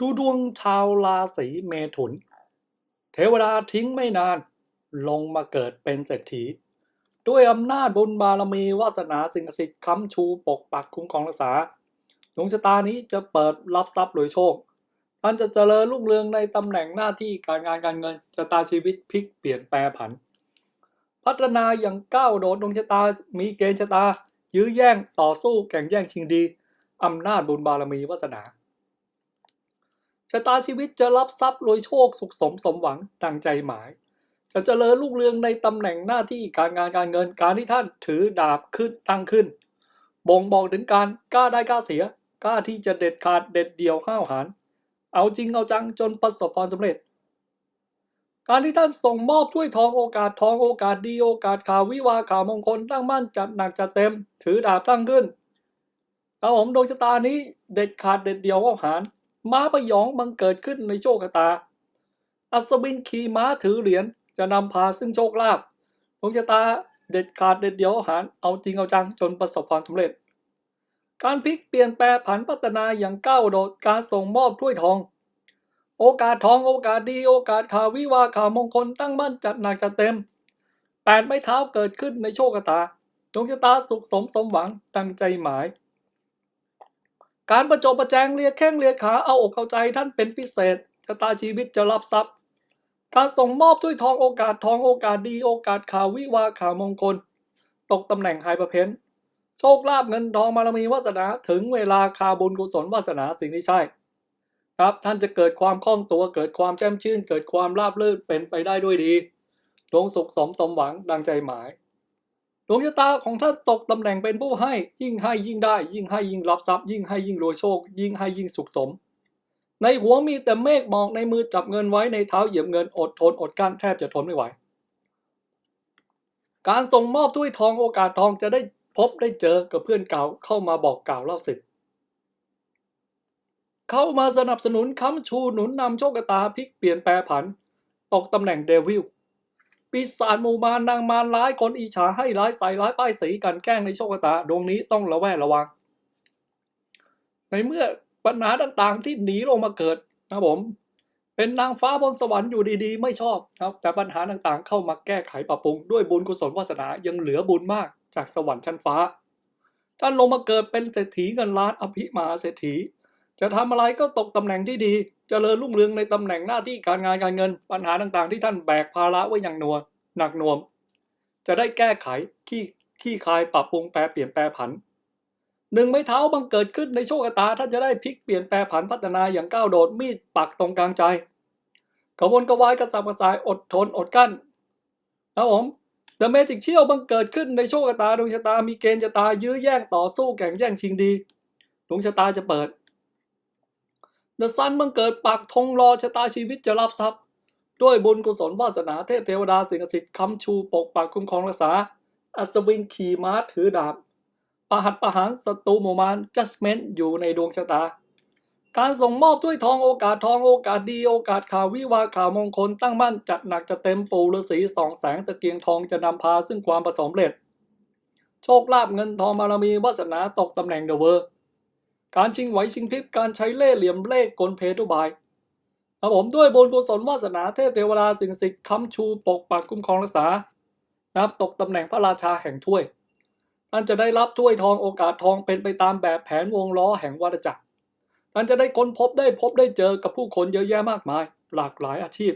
ดูดวงชาวราศีเมถุน เทวดาทิ้งไม่นาน ลงมาเกิดเป็นเศรษฐี ด้วยอำนาจบุญบารมีวาสนาสิ่งศักดิ์สิทธิ์ค้ำชูปกปักคุ้มครองรักษาดวงชะตานี้จะเปิดรับทรัพย์โดยโชคท่านจะเจริญรุ่งเรืองในตำแหน่งหน้าที่การงานการเงินชะตาชีวิตพลิกเปลี่ยนแปรผัน พัฒนาอย่างก้าวโดดดวงชะตามีเกณฑ์ชะตา ยื้อแย่งต่อสู้แข่งแย่งชิงดีอำนาจบุญบารมีวาสนา ชะตาชีวิตจะรับทรัพย์รวยโชคสุขสมสมหวังดังใจหมาย จะเจริญรุ่งเรืองในตำแหน่งหน้าที่การงานการเงินการที่ท่านถือดาบขึ้นตั้งขึ้น บ่งบอกถึงการกล้าได้กล้าเสียกล้าที่จะเด็ดขาดเด็ดเดี่ยวห้าวหาญเอาจริงเอาจังจนประสบความสำเร็จ การที่ท่านส่งมอบถ้วยทองโอกาสทองโอกาสดีโอกาสข่าววิวาข่าวมงคลตั้งมั่นจัดหนักจัดเต็ม ถือดาบตั้งขึ้นครับผมดวงชะตานี้เด็ดขาดเด็ดเดี่ยวห้าวหาญ ม้าประยองบังเกิดขึ้นในโชคชะตา อัศวินขี่ม้าถือเหรียญจะนำพาซึ่งโชคลาภดวงชะตาเด็ดขาดเด็ดเดียวหาหาญเอาจริงเอาจังจนประสบความสำเร็จ การพลิกเปลี่ยนแปลผันพัฒนาอย่างก้าวโดดการส่งมอบถ้วยทอง โอกาสทองโอกาสดีโอกาสข่าววิวาข่าวมงคลตั้งมั่นจัดหนักจัดเต็มแปดไม้เท้าเกิดขึ้นในโชคชะตาดวงชะตาสุขสมสมหวังดังใจหมาย การประจบประแจงเลียแข้งเลียขาเอาอกเข้าใจท่านเป็นพิเศษชะตาชีวิตจะรับทรัพย์ การส่งมอบถ้วยทองโอกาสทองโอกาสดีโอกาสข่าววิวาข่าวมงคล ตกตำแหน่งไฮประเพนโชคลาภเงินทองบารมีวาสนาถึงเวลาคาบุญกุศลวาสนาสิ่งที่ใช่ ครับท่านจะเกิดความคล่องตัวเกิดความแจ่มชื่น เกิดความราบรื่นเป็นไปได้ด้วยดีดวงสุขสมสมหวังดังใจหมาย ดวงชะตาของท่านตกตำแหน่งเป็นผู้ให้ ยิ่งให้ยิ่งได้ ยิ่งให้ยิ่งรับทรัพย์ ยิ่งให้ยิ่งรวยโชค ยิ่งให้ยิ่งสุขสม ในหัวมีแต่เมฆหมอกในมือจับเงินไว้ในเท้าเหยียบเงินอดทนอดกั้นแทบจะทนไม่ไหว การส่งมอบถ้วยทองโอกาสทองจะได้พบได้เจอกับเพื่อนเก่าเข้ามาบอกกล่าวเล่าสิทธิ์เข้ามาสนับสนุนค้ำชูหนุนนำโชคชะตาพลิกเปลี่ยนแปรผัน ตกตำแหน่งเดวิล ปีศาจหมู่มารนางมารร้ายคนอิจฉาให้ร้ายใส่ร้ายป้ายสีกันแกล้งในโชคชะตาดวงนี้ต้องระแวดระวัง ในเมื่อปัญหาต่างๆที่หนีลงมาเกิดนะผม เป็นนางฟ้าบนสวรรค์อยู่ดีๆ ไม่ชอบครับ แต่ปัญหาต่างๆ เข้ามาแก้ไขปรับปรุงด้วยบุญกุศลวาสนายังเหลือบุญมากจากสวรรค์ชั้นฟ้าท่านลงมาเกิดเป็นเศรษฐีเงินล้านอภิมหาเศรษฐี จะทำอะไรก็ตกตำแหน่งที่ดีจเจริญรุ่งเรืองในตำแหน่งหน้าที่การงานการเงิน ปัญหาต่างๆ ที่ท่านแบกภาระไว้อย่างหนัวหนักหน่วงจะได้แก้ไขขี้ขี้คายปรับปรุงแปรเปลี่ยนแปรผันหนึ่งไม้เท้าบังเกิดขึ้นในโชคชะตาท่านจะได้พลิกเปลี่ยนแปรผันพัฒนาอย่างก้าวโดดมีดปักตรงกลางใจกระวนกระวายกระสับกระส่ายอดทนอดกั้นนะผม The Magic เชี่ยวบังเกิดขึ้นในโชคชะตาดวงชะตามีเกณฑ์ชะตายื้อแย่งต่อสู้แข่งแย่งชิงดีดวงชะตาจะเปิด The Sun บังเกิดปักธงรอชะตาชีวิตจะรับทรัพย์ ด้วยบุญกุศลวาสนาเทพเทวดาสิงห์สิทธิ์คำชูปกปักคุ้มครองรักษา อัศวินขี่ม้าถือดาบประหัตประหารศัตรูหมู่มาร Judgment อยู่ในดวงชะตา การส่งมอบถ้วยทองโอกาสทองโอกาสดีโอกาสข่าววิวาข่าวมงคลตั้งมั่นจัดหนักจะเต็มปูฤาษีสองแสงตะเกียงทองจะนำพาซึ่งความประสมเร็จ โชคลาภเงินทองบารมีวาสนาตกตำแหน่งเดอะเวอร์ การชิงไหวชิงพริบการใช้เล่ห์เหลี่ยมเล่กลเพทุบายครับผมด้วยบุญกุศลวาสนาเทพเทวดาสิ่งศักดิ์ค้ำชูปกปักคุ้มครองรักษานะครับตกตำแหน่งพระราชาแห่งถ้วยท่านจะได้รับถ้วยทองโอกาสทองเป็นไปตามแบบแผนวงล้อแห่งวัฏจักรท่านจะได้ค้นพบได้พบได้เจอกับผู้คนเยอะแยะมากมาย หลากหลายอาชีพ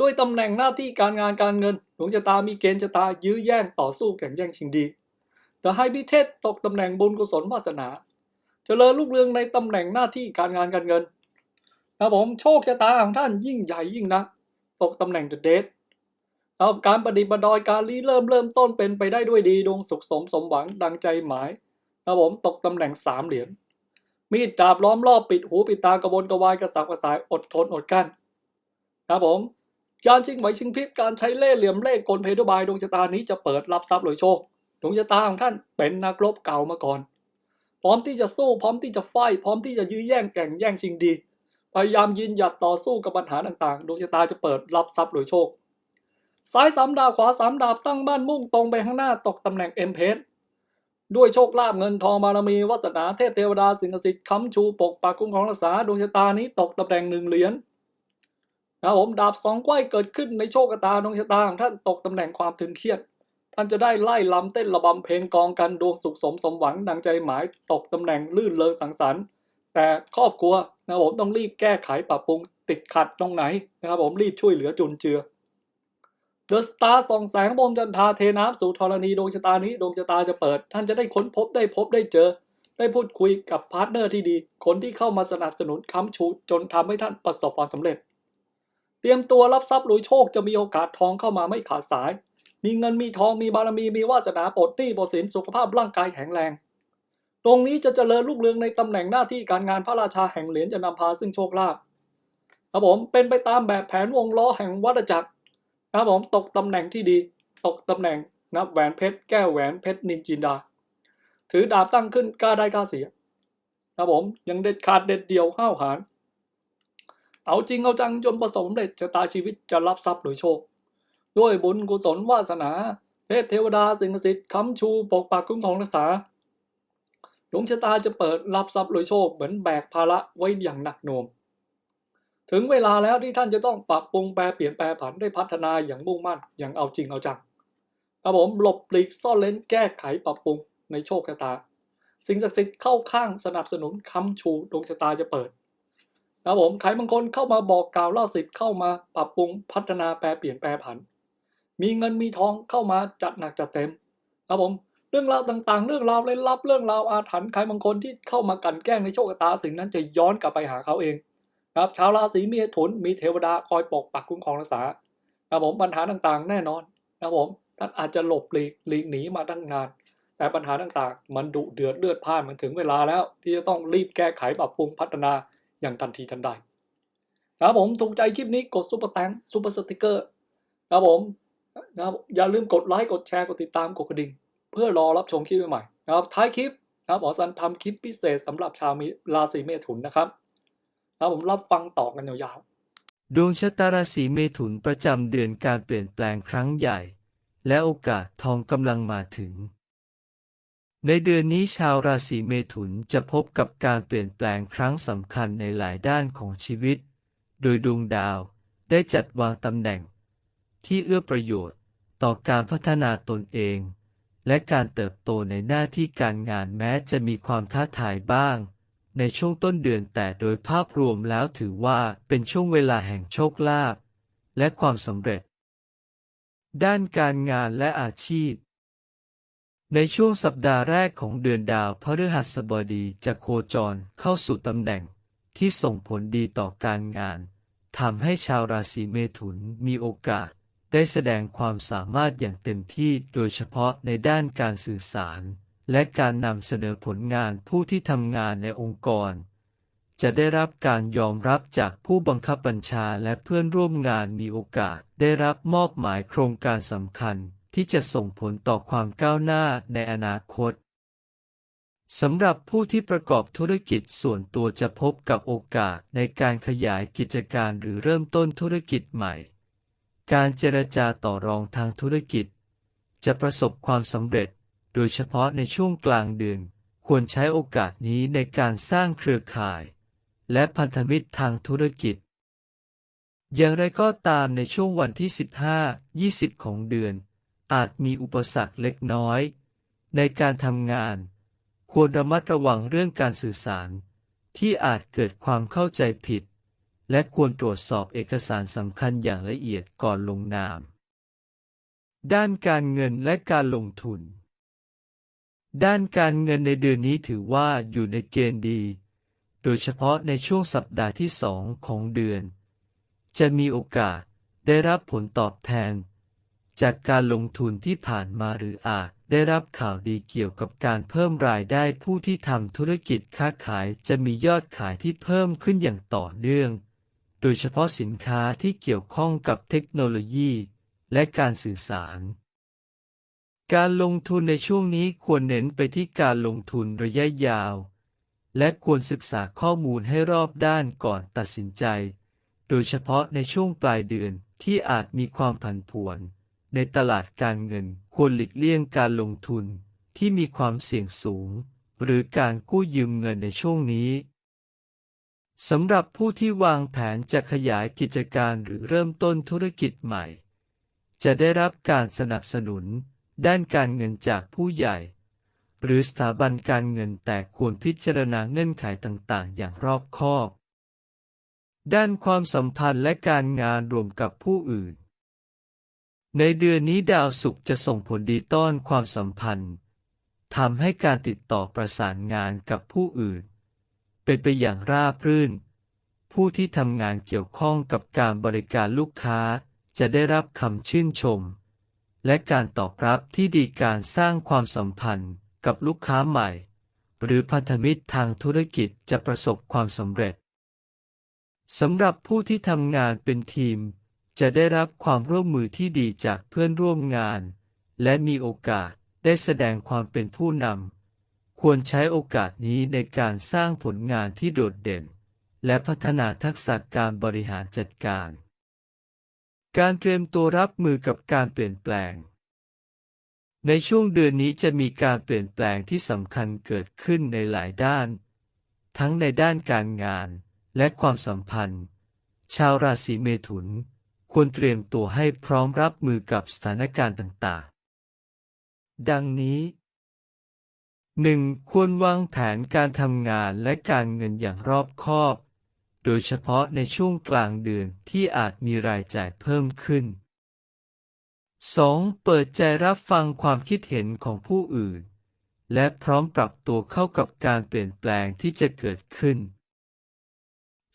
ด้วยตำแหน่งหน้าที่การงานการเงินดวงชะตามีเกณฑ์ชะตายื้อแย่งต่อสู้แข่งแย่งชิงดี แต่ให้พิเทศตกตำแหน่งบุญกุศลวาสนาจเจริญรุ่งเรืองในตำแหน่งหน้าที่การงานการเงินครับผมโชคชะตาของท่านยิ่งใหญ่ยิ่งนะตกตำแหน่งเดเดครับการประดิษฐ์ประดอยการรีเริ่มเริ่มต้นเป็นไปได้ด้วยดีดวงสุขสมสมหวังดังใจหมายครับผมตกตำแหน่งสามเหรียญมีดดาบล้อมรอบปิดหูปิดตากระวนกระวายกระสับกระสายอดทนอดกั้นครับผมการชิงไหวชิงพริบการใช้เล่ห์เหลี่ยมเล่ห์กลเพทุบายดวงชะตานี้จะเปิดรับทรัพย์รวยโชค ดวงชะตาของท่านเป็นนักรบเก่ามาก่อน พร้อมที่จะสู้พร้อมที่จะไฟพร้อมที่จะยื้อแย่งแข่งแย่งชิงดี พยายามยืนหยัดต่อสู้กับปัญหาต่างๆ ดวงชะตาจะเปิดรับทรัพย์หรวยโชค ซ้ายสามดาบขวาสามดาบตั้งบ้านมุ่งตรงไปข้างหน้าตกตำแหน่งเอ็มเพสด้วยโชคลาภเงินทองบารมีวาสนาเทพเทวดาสิ่งศักดิ์สิทธิ์ค้ำชูปกปักคุ้มครองรักษาดวงชะตานี้ตกตำแหน่งหนึ่งเหรียญนะครับผมดาบสองไขว้เกิดขึ้นในโชคชะตาดวงชะตาของท่านตกตำแหน่งความตึงเครียด ท่านจะได้ไล่ลำเต้นระบำเพลงกองกันดวงสุขสมสมหวังดังใจหมายตกตำแหน่งลื่นเลงสังสรรค์แต่ครอบครัวนะผมต้องรีบแก้ไขปรับปรุงติดขัดตรงไหนนะครับผมรีบช่วยเหลือจุนเจือเดอะสตาร์ส่องแสงบนจันทาเทน้ำสู่ธรณีดวงชะตานี้ดวงชะตาจะเปิด ท่านจะได้ค้นพบได้พบได้เจอ ได้พูดคุยกับพาร์ทเนอร์ที่ดี คนที่เข้ามาสนับสนุนค้ำชู จนทำให้ท่านประสบความสำเร็จ เตรียมตัวรับทรัพย์ลุยโชคจะมีโอกาสทองเข้ามาไม่ขาดสาย มีเงินมีทองมีบารมีมีวาสนาปลดหนี้ปลดสินสุขภาพร่างกายแข็งแรง ตรงนี้จะเจริญรุ่งเรืองในตำแหน่งหน้าที่การงานพระราชาแห่งเหรียญจะนำพาซึ่งโชคลาภครับผมเป็นไปตามแบบแผนวงล้อแห่งวัฏจักรครับผมตกตำแหน่งที่ดี ตกตำแหน่งนับแหวนเพชรแก้วแหวนเพชรนินจินดา ถือดาบตั้งขึ้นกล้าได้กล้าเสียครับผมยังเด็ดขาดเด็ดเดียวห้าวหาญเอาจริงเอาจังจนประสบสำเร็จชะตาชีวิตจะรับทรัพย์หรือโชค ด้วยบุญกุศลวาสนา เทพเทวดาสิ่งศักดิ์สิทธิ์ค้ำชูปกปักคุ้มครองรักษาดวงชะตาจะเปิดรับทรัพย์รือโชคเหมือนแบกภาระไว้อย่างหนักหน่วงถึงเวลาแล้วที่ท่านจะต้องปรับปรุงแปรเปลี่ยนแปรผันได้พัฒนาอย่างมุ่งมั่นอย่างเอาจริงเอาจังครับผมหลบปลีกซ่อนเลนแก้ไขปรับปรุงในโชคชะตา สิ่งศักดิ์สิทธิ์เข้าข้างสนับสนุนค้ำชูดวงชะตาจะเปิดครับผมใครบางคนเข้ามาบอกกล่าวเล่าสิทธิ์เข้ามาปรับปรุงพัฒนาแปรเปลี่ยนแปรผัน มีเงินมีทองเข้ามาจัดหนักจัดเต็มครับผมเรื่องราวต่างๆ เรื่องราวเล่นลับเรื่องราวอาถรรพ์ใครบางคนที่เข้ามากันแกล้งในโชคชะตาสิ่งนั้นจะย้อนกลับไปหาเขาเองครับชาวราศีเมถุนมีเทวดาคอยปกปักคุ้มครองรักษาครับผมปัญหาต่างๆ แน่นอนครับผมท่านอาจจะหลบหลีกหลีกหนีมาตั้งนาน แต่ปัญหาต่างๆ มันดุเดือดเลือดพ่านมันถึงเวลาแล้ว ที่จะต้องรีบแก้ไขปรับปรุงพัฒนาอย่างทันทีทันใดครับผมถูกใจคลิปนี้กดซุปเปอร์แตงซุปเปอร์สติกเกอร์ครับผม นะครับอย่าลืมกดไลค์กดแชร์กดติดตามกดกระดิ่ง เพื่อรอรับชมคลิปใหม่ๆนะครับท้ายคลิปนะครับหมอสันทำคลิปพิเศษสำหรับชาวราศีเมถุนนะครับครับผมรับฟังต่อกันยาวๆดวงชะตาราศีเมถุนประจำเดือนการเปลี่ยนแปลงครั้งใหญ่ และโอกาสทองกำลังมาถึง ในเดือนนี้ชาวราศีเมถุนจะพบกับการเปลี่ยนแปลงครั้งสำคัญในหลายด้านของชีวิต โดยดวงดาวได้จัดวางตำแหน่ง ที่เอื้อประโยชน์ ต่อการพัฒนาตนเอง และการเติบโตในหน้าที่การงานแม้จะมีความท้าทายบ้าง ในช่วงต้นเดือนแต่โดยภาพรวมแล้วถือว่าเป็นช่วงเวลาแห่งโชคลาภและความสำเร็จ ด้านการงานและอาชีพในช่วงสัปดาห์แรกของเดือนดาวพฤหัสบดีจะโคจรเข้าสู่ตำแหน่งที่ส่งผลดีต่อการงานทำให้ชาวราศีเมถุนมีโอกาส ได้แสดงความสามารถอย่างเต็มที่โดยเฉพาะในด้านการสื่อสาร และการนำเสนอผลงานผู้ที่ทำงานในองค์กร จะได้รับการยอมรับจากผู้บังคับบัญชาและเพื่อนร่วมงานมีโอกาส ได้รับมอบหมายโครงการสำคัญ ที่จะส่งผลต่อความก้าวหน้าในอนาคตสำหรับผู้ที่ประกอบธุรกิจส่วนตัวจะพบกับโอกาสในการขยายกิจการหรือเริ่มต้นธุรกิจใหม่ การเจรจาต่อรองทางธุรกิจ จะประสบความสำเร็จ โดยเฉพาะในช่วงกลางเดือน ควรใช้โอกาสนี้ในการสร้างเครือข่าย และพันธมิตรทางธุรกิจ อย่างไรก็ตามในช่วงวันที่ 15-20 ของเดือน อาจมีอุปสรรคเล็กน้อย ในการทำงาน ควรระมัดระวังเรื่องการสื่อสาร ที่อาจเกิดความเข้าใจผิด และควรตรวจสอบเอกสารสำคัญอย่างละเอียดก่อนลงนาม ด้านการเงินและการลงทุน ด้านการเงินในเดือนนี้ถือว่าอยู่ในเกณฑ์ดี โดยเฉพาะในช่วงสัปดาห์ที่สองของเดือน จะมีโอกาสได้รับผลตอบแทน จากการลงทุนที่ผ่านมาหรืออาจได้รับข่าวดีเกี่ยวกับการเพิ่มรายได้ผู้ที่ทำธุรกิจค้าขายจะมียอดขายที่เพิ่มขึ้นอย่างต่อเนื่อง โดยเฉพาะสินค้าที่เกี่ยวข้องกับเทคโนโลยีและการสื่อสาร การลงทุนในช่วงนี้ควรเน้นไปที่การลงทุนระยะยาว และควรศึกษาข้อมูลให้รอบด้านก่อนตัดสินใจ โดยเฉพาะในช่วงปลายเดือนที่อาจมีความผันผวน ในตลาดการเงินควรหลีกเลี่ยงการลงทุนที่มีความเสี่ยงสูง หรือการกู้ยืมเงินในช่วงนี้ สำหรับผู้ที่วางแผนจะขยายกิจการหรือเริ่มต้นธุรกิจใหม่ จะได้รับการสนับสนุน ด้านการเงินจากผู้ใหญ่ หรือสถาบันการเงินแต่ควรพิจารณาเงื่อนไขต่างๆ อย่างรอบคอบ ด้านความสัมพันธ์และการงานรวมกับผู้อื่น ในเดือนนี้ดาวศุกร์จะส่งผลดีต้อนความสัมพันธ์ทำให้การติดต่อประสานงานกับผู้อื่น เป็นไปอย่างราบรื่น ผู้ที่ทำงานเกี่ยวข้องกับการบริการลูกค้าจะได้รับคำชื่นชม และการตอบรับที่ดีการสร้างความสัมพันธ์กับลูกค้าใหม่ หรือพันธมิตรทางธุรกิจจะประสบความสำเร็จสำหรับผู้ที่ทำงานเป็นทีม จะได้รับความร่วมมือที่ดีจากเพื่อนร่วมงาน และมีโอกาสได้แสดงความเป็นผู้นำ ควรใช้โอกาสนี้ในการสร้างผลงานที่โดดเด่น และพัฒนาทักษะการบริหารจัดการ การเตรียมตัวรับมือกับการเปลี่ยนแปลง ในช่วงเดือนนี้จะมีการเปลี่ยนแปลงที่สำคัญเกิดขึ้นในหลายด้าน ทั้งในด้านการงานและความสัมพันธ์ ชาวราศีเมถุน ควรเตรียมตัวให้พร้อมรับมือกับสถานการณ์ต่างๆ ดังนี้ 1. ควรวางแผนการทำงานและการเงินอย่างรอบคอบ โดยเฉพาะในช่วงกลางเดือนที่อาจมีรายจ่ายเพิ่มขึ้น 2. เปิดใจรับฟังความคิดเห็นของผู้อื่น และพร้อมปรับตัวเข้ากับการเปลี่ยนแปลงที่จะเกิดขึ้น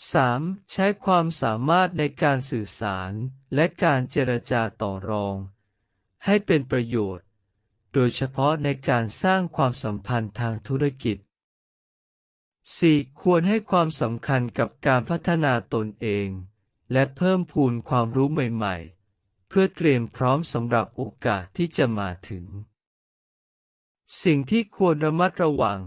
3. ใช้ความสามารถในการสื่อสารและการเจรจาต่อรอง ให้เป็นประโยชน์ โดยเฉพาะในการสร้างความสัมพันธ์ทางธุรกิจ 4. ควรให้ความสำคัญกับการพัฒนาตนเอง และเพิ่มพูนความรู้ใหม่ๆ เพื่อเตรียมพร้อมสำหรับโอกาสที่จะมาถึง สิ่งที่ควรระมัดระวัง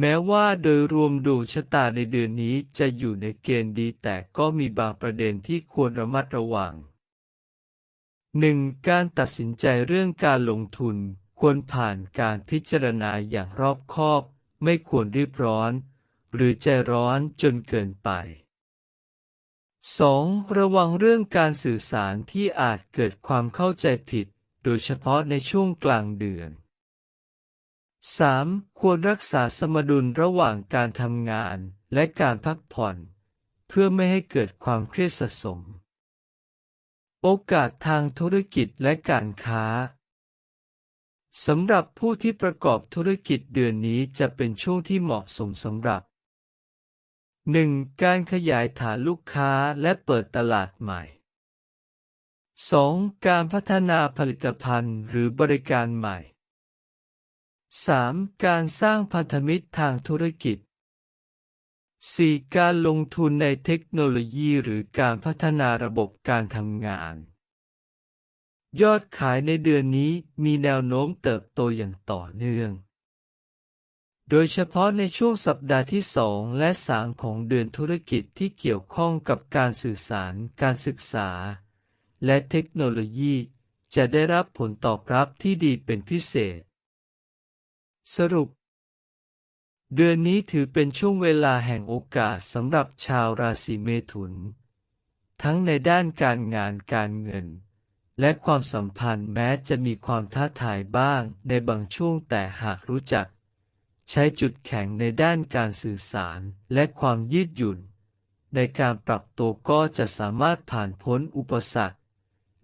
แม้ว่าโดยรวมดวงชะตาในเดือนนี้จะอยู่ในเกณฑ์ดีแต่ก็มีบางประเด็นที่ควรระมัดระวัง 1. การตัดสินใจเรื่องการลงทุน ควรผ่านการพิจารณาอย่างรอบคอบ ไม่ควรรีบร้อน หรือใจร้อนจนเกินไป 2. ระวังเรื่องการสื่อสารที่อาจเกิดความเข้าใจผิด โดยเฉพาะในช่วงกลางเดือน 3. ควรรักษาสมดุลระหว่างการทำงานและการพักผ่อน เพื่อไม่ให้เกิดความเครียดสะสม โอกาสทางธุรกิจและการค้า สำหรับผู้ที่ประกอบธุรกิจเดือนนี้จะเป็นช่วงที่เหมาะสมสำหรับ 1. การขยายฐานลูกค้าและเปิดตลาดใหม่ 2. การพัฒนาผลิตภัณฑ์หรือบริการใหม่ 3. การสร้างพันธมิตรทางธุรกิจ 4. การลงทุนในเทคโนโลยีหรือการพัฒนาระบบการทำงาน ยอดขายในเดือนนี้มีแนวโน้มเติบโตอย่างต่อเนื่อง โดยเฉพาะในช่วงสัปดาห์ที่ 2 และ 3 ของเดือนธุรกิจที่เกี่ยวข้องกับการสื่อสาร การศึกษา และเทคโนโลยี จะได้รับผลตอบรับที่ดีเป็นพิเศษ สรุป เดือนนี้ถือเป็นช่วงเวลาแห่งโอกาสสำหรับชาวราศีเมถุน ทั้งในด้านการงานการเงิน และความสัมพันธ์แม้จะมีความท้าทายบ้างในบางช่วงแต่หากรู้จัก ใช้จุดแข็งในด้านการสื่อสารและความยืดหยุ่น ในการปรับตัวก็จะสามารถผ่านพ้นอุปสรรค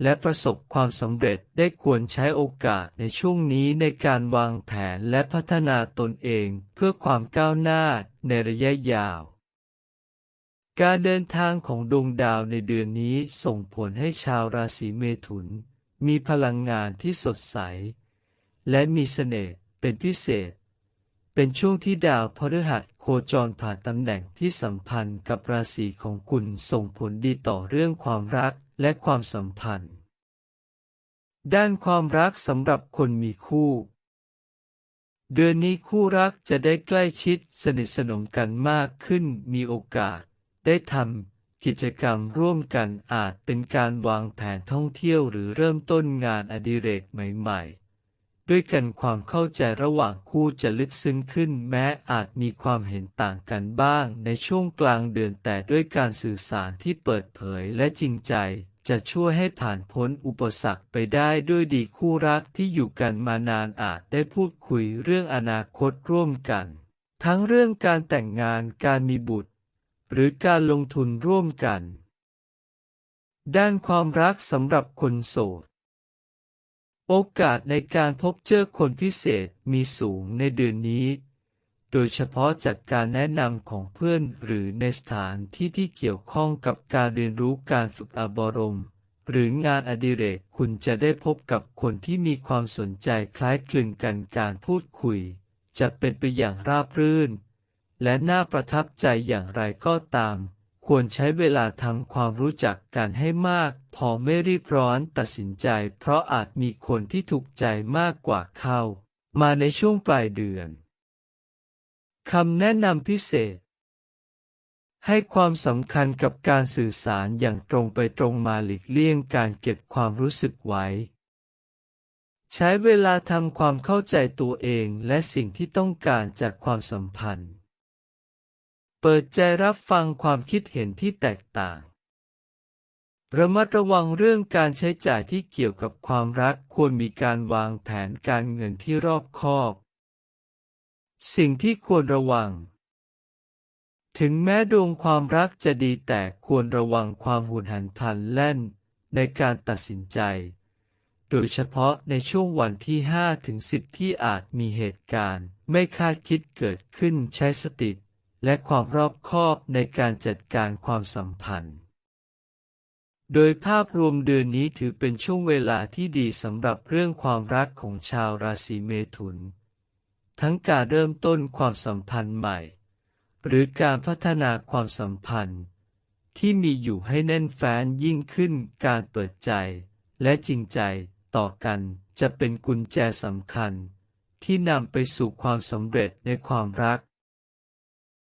และประสบความสำเร็จได้ควรใช้โอกาสในช่วงนี้ในการวางแผนและพัฒนาตนเองเพื่อความก้าวหน้าในระยะยาว การเดินทางของดวงดาวในเดือนนี้ส่งผลให้ชาวราศีเมถุน มีพลังงานที่สดใส และมีเสน่ห์เป็นพิเศษ เป็นช่วงที่ดาวพฤหัสโคจรผ่านตำแหน่งที่สัมพันธ์กับราศีของคุณส่งผลดีต่อเรื่องความรัก และความสัมพันธ์ ด้านความรักสำหรับคนมีคู่ เดือนนี้คู่รักจะได้ใกล้ชิดสนิทสนมกันมากขึ้นมีโอกาส ได้ทำกิจกรรมร่วมกันอาจเป็นการวางแผนท่องเที่ยวหรือเริ่มต้นงานอดิเรกใหม่ด้วยกันความเข้าใจระหว่างคู่จะลึกซึ้งขึ้นแม้อาจมีความเห็นต่างกันบ้างในช่วงกลางเดือนแต่ด้วยการสื่อสารที่เปิดเผยและจริงใจ จะช่วยให้ผ่านพ้นอุปสรรคไปได้ด้วยดีคู่รักที่อยู่กันมานานอาจได้พูดคุยเรื่องอนาคตร่วมกัน ทั้งเรื่องการแต่งงานการมีบุตร หรือการลงทุนร่วมกัน ด้านความรักสำหรับคนโสด โอกาสในการพบเจอคนพิเศษมีสูงในเดือนนี้ โดยเฉพาะจากการแนะนำของเพื่อนหรือในสถานที่ที่เกี่ยวข้องกับการเรียนรู้การฝึกอบรม หรืองานอดิเรกคุณจะได้พบกับคนที่มีความสนใจคล้ายคลึงกันการพูดคุย จะเป็นไปอย่างราบรื่น และน่าประทับใจอย่างไรก็ตาม ควรใช้เวลาทำความรู้จักกันให้มาก พอไม่รีบร้อนตัดสินใจ เพราะอาจมีคนที่ถูกใจมากกว่าเข้า มาในช่วงปลายเดือน คำแนะนำพิเศษ ให้ความสำคัญกับการสื่อสารอย่างตรงไปตรงมาหลีกเลี่ยงการเก็บความรู้สึกไว้ ใช้เวลาทำความเข้าใจตัวเองและสิ่งที่ต้องการจากความสัมพันธ์ เปิดใจรับฟังความคิดเห็นที่แตกต่าง ระมัดระวังเรื่องการใช้จ่ายที่เกี่ยวกับความรักควรมีการวางแผนการเงินที่รอบคอบ สิ่งที่ควรระวัง ถึงแม้ดวงความรักจะดีแต่ควรระวังความหุนหันพลันแล่นในการตัดสินใจ โดยเฉพาะในช่วงวันที่ 5 ถึง 10 ที่อาจมีเหตุการณ์ไม่คาดคิดเกิดขึ้นใช้สติและความรอบคอบในการจัดการความสัมพันธ์ โดยภาพรวมเดือนนี้ถือเป็นช่วงเวลาที่ดีสำหรับเรื่องความรักของชาวราศีเมถุน ทั้งการเริ่มต้นความสัมพันธ์ใหม่ หรือการพัฒนาความสัมพันธ์ ที่มีอยู่ให้แน่นแฟ้นยิ่งขึ้นการเปิดใจ และจริงใจต่อกันจะเป็นกุญแจสำคัญ ที่นำไปสู่ความสำเร็จในความรัก